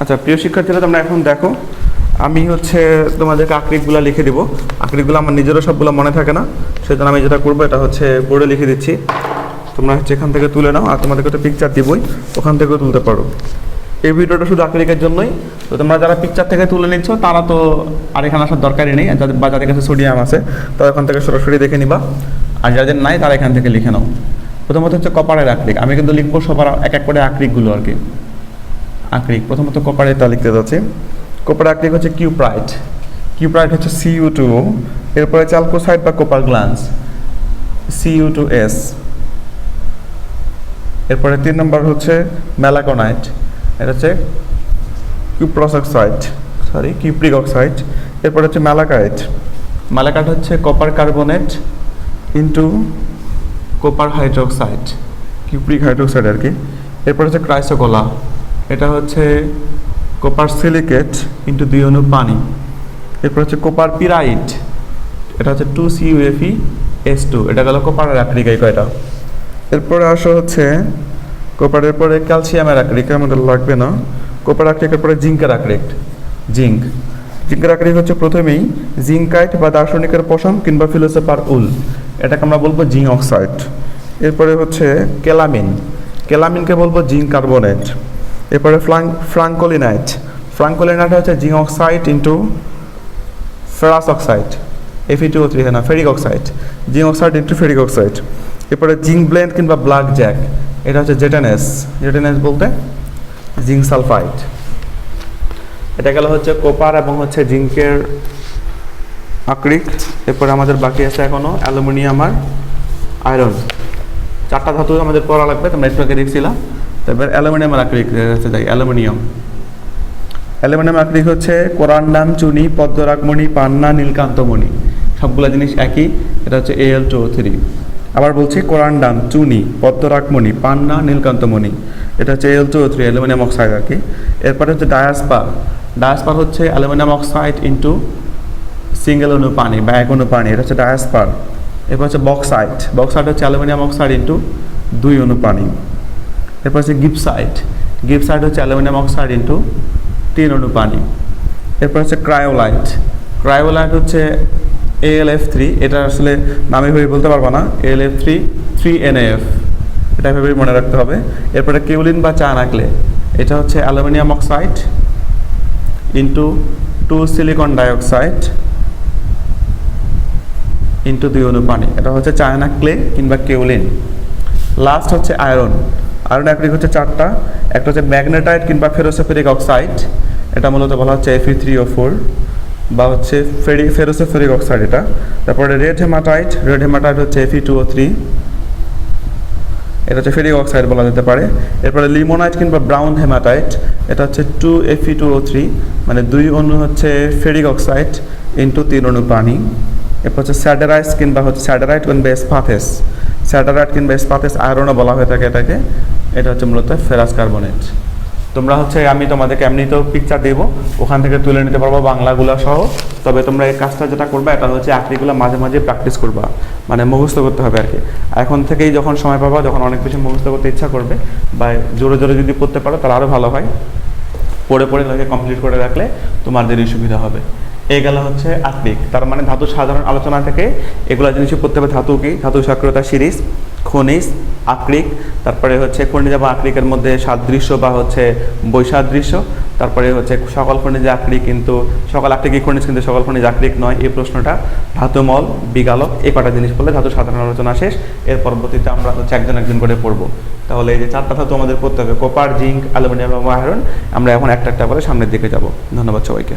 আচ্ছা প্রিয় শিক্ষার্থীরা, তোমরা এখন দেখো, আমি হচ্ছে তোমাদেরকে আকৃতিগুলো লিখে দিব। আকৃতিগুলো আমার নিজেরও সবগুলো মনে থাকে না, সেজন্য আমি যেটা করব, এটা হচ্ছে বোর্ডে লিখে দিচ্ছি। তোমরা হচ্ছে এখান থেকে তুলে নাও, আর তোমাদেরকে তো পিকচার দিবই, ওখান থেকেও তুলতে পারো। এই ভিডিওটা শুধু আকৃতিকের জন্যই। তো তোমরা যারা পিকচার থেকে তুলে নিচ্ছ, তারা তো আর এখানে আসার দরকারই নেই, যাদের বা যাদের কাছে সোডিয়াম আছে, তারা এখান থেকে সরাসরি দেখে নিবা। আর যাদের নাই, তারা এখান থেকে লিখে নাও। প্রথমত হচ্ছে কপারের আকৃতিক আমি কিন্তু লিখব সবার এক এক করে আকৃতিগুলো আর কি। আকরিক প্রথমত কপারে তা লিখতে যাচ্ছি। কপার আকরিক হচ্ছে কিউপ্রাইট। কিউপ্রাইট হচ্ছে সিইউ টু এরপরে চালকোসাইড বা copper glance CU two S এরপরে তিন নম্বর হচ্ছে ম্যালাকোনাইট এটা হচ্ছে cuprous oxide sorry cupric oxide এরপরে হচ্ছে ম্যালাকাইট। ম্যালাকাইট হচ্ছে copper carbonate into copper hydroxide, cupric hydroxide আর কি। এরপর হচ্ছে ক্রাইসোকোলা। এটা হচ্ছে কোপার সিলিকেট ইন্টু দুই অণু পানি। এরপর হচ্ছে কোপার পিরাইট এটা হচ্ছে two C UFE S two এটা গেল কোপারের আকরিক, এই কয়টা? এরপরে আসো হচ্ছে কোপারের পরে ক্যালসিয়ামের আকরিক আমাদের লাগবে না। কোপার আকরিকের পরে জিঙ্কের আকরিক জিঙ্ক জিঙ্কের আকরিক হচ্ছে প্রথমেই জিঙ্কাইট বা দার্শনিকের পশম কিংবা ফিলোসোফার উল, এটাকে আমরা বলব জিঙ্ক অক্সাইড। এরপরে হচ্ছে কেলামিন, কেলামিনকে বলব জিঙ্ক কার্বনেট। এরপরে ফ্লাং ফ্রাঙ্কোলিনাইট ফ্রাঙ্কোলিনাইট হচ্ছে zinc oxide into ferrous oxide FE two three না, ferric oxide, zinc oxide into ferric oxide. এরপরে জিঙ্ক ব্লেন্ড কিংবা ব্ল্যাক জ্যাক, এটা হচ্ছে জেটানেস। জেটানেস বলতে জিঙ্ক সালফাইড। এটা গেল হচ্ছে কোপার এবং হচ্ছে জিঙ্কের আক্রিক। এরপরে আমাদের বাকি আছে এখনও অ্যালুমিনিয়াম আর আয়রন। চারটা ধাতু আমাদের পড়া লাগবে, তোমরা একটু আগে দেখছিলাম তারপর অ্যালুমিনিয়াম আকরিক হচ্ছে যাই অ্যালুমিনিয়াম। অ্যালুমিনিয়াম আকরিক হচ্ছে কোরান্ডাম চুনি, পদ্মরাগমণি, পান্না, নীলকান্তমণি। সবগুলো জিনিস একই, এটা হচ্ছে এএল টু থ্রি আবার বলছি কোরান্ডাম চুনি, পদ্মরাগমণি, পান্না, নীলকান্তমণি। এটা হচ্ছে L two three aluminium oxide আর কি। এরপরে হচ্ছে ডায়াসপার। ডায়াসপার হচ্ছে অ্যালুমিনিয়াম অক্সাইড ইন্টু সিঙ্গেল অনু পানি বা এক অনু পানি, এটা হচ্ছে ডায়াসপার। এরপর হচ্ছে বক্সাইড। বক্সাইড হচ্ছে অ্যালুমিনিয়াম অক্সাইড ইন্টু দুই অনু পানি। এরপর হচ্ছে গিপসাইড গিপসাইড হচ্ছে অ্যালুমিনিয়াম অক্সাইড ইন্টু তিন অনু পানি এরপর হচ্ছে ক্রায়োলাইট ক্রায়োলাইট হচ্ছে এএলএফ থ্রি এটা আসলে নামে ভেবে বলতে পারব না। L F three three NF এটা ভেবে মনে রাখতে হবে। এরপরে কেউলিন বা চা নাকলে এটা হচ্ছে aluminium oxide into two silicon dioxide into দুই অনু পানি। এটা হচ্ছে চায়না ক্লে কিংবা কেউলিন। লাস্ট হচ্ছে আয়রন। আয়রন অ্যাক্রিক হচ্ছে চারটা। একটা হচ্ছে ম্যাগনেটাইট কিংবা ফেরোসোফেরিক অক্সাইড এটা মূলত বলা হচ্ছে এফি থ্রি ও ফোর বা হচ্ছে ফেরি ফেরোসোফেরিক অক্সাইড এটা। তারপরে রেড হেমাটাইট রেড হেমাটাইট হচ্ছে এফি টু ও থ্রি এটা হচ্ছে ফেরিক অক্সাইড বলা যেতে পারে। এরপরে লিমোনাইট কিংবা ব্রাউন হেমাটাইট এটা হচ্ছে two Fe two O three মানে দুই অণু হচ্ছে ফেরিক অক্সাইড ইন্টু তিন অণু পানি। এরপর হচ্ছে স্যাডারাইস কিংবা হচ্ছে স্যাডারাইট কিংবা স্পাথেস স্যাডারাইট কিংবা স্পাথেস আয়রনও বলা হয়ে থাকে এটাকে। এটা হচ্ছে মূলত ফেরাস কার্বনেট। তোমরা হচ্ছে, আমি তোমাদেরকে এমনিতেও পিকচার দেবো, ওখান থেকে তুলে নিতে পারব বাংলাগুলো সহ। তবে তোমরা এই কাজটা যেটা করবা, এটা হচ্ছে আকৃতিগুলো মাঝে মাঝে প্র্যাকটিস করবা মানে মুখস্থ করতে হবে আর কি এখন থেকেই যখন সময় পাবা, যখন অনেক কিছু মুখস্থ করতে ইচ্ছা করবে, বা জোরে জোরে যদি পড়তে পারো, তাহলে আরও ভালো হয়। পড়ে পড়ে তাকে কমপ্লিট করে রাখলে তোমাদেরই সুবিধা হবে। এই গেল হচ্ছে আকরিক তার মানে ধাতু সাধারণ আলোচনা থেকে এগুলো জিনিস পড়তে হবে, ধাতু কি? ধাতু সক্রিয়তা সিরিজ। খনিজ, আকরিক, তারপরে হচ্ছে খনিজ বা আকরিকের মধ্যে সাদৃশ্য বা হচ্ছে বৈসাদৃশ্য, তারপরে হচ্ছে সকল খনিজ, আকরিক কিন্তু, সকল আকরিক খনিজ কিন্তু সকল খনিজ, আকরিক নয়, এই প্রশ্নটা ধাতুমল বিগালক এই কটা জিনিস বললে ধাতু সাধারণ আলোচনা শেষ। এর পরবর্তীতে আমরা হচ্ছে একজন একজন করে পড়ব। তাহলে এই যে চারটা ধাতু আমাদের পড়তে হবে, কোপার, জিঙ্ক, অ্যালুমিনিয়াম এবং আয়রন। আমরা এখন একটা একটা করে সামনের দিকে যাব। ধন্যবাদ সবাইকে।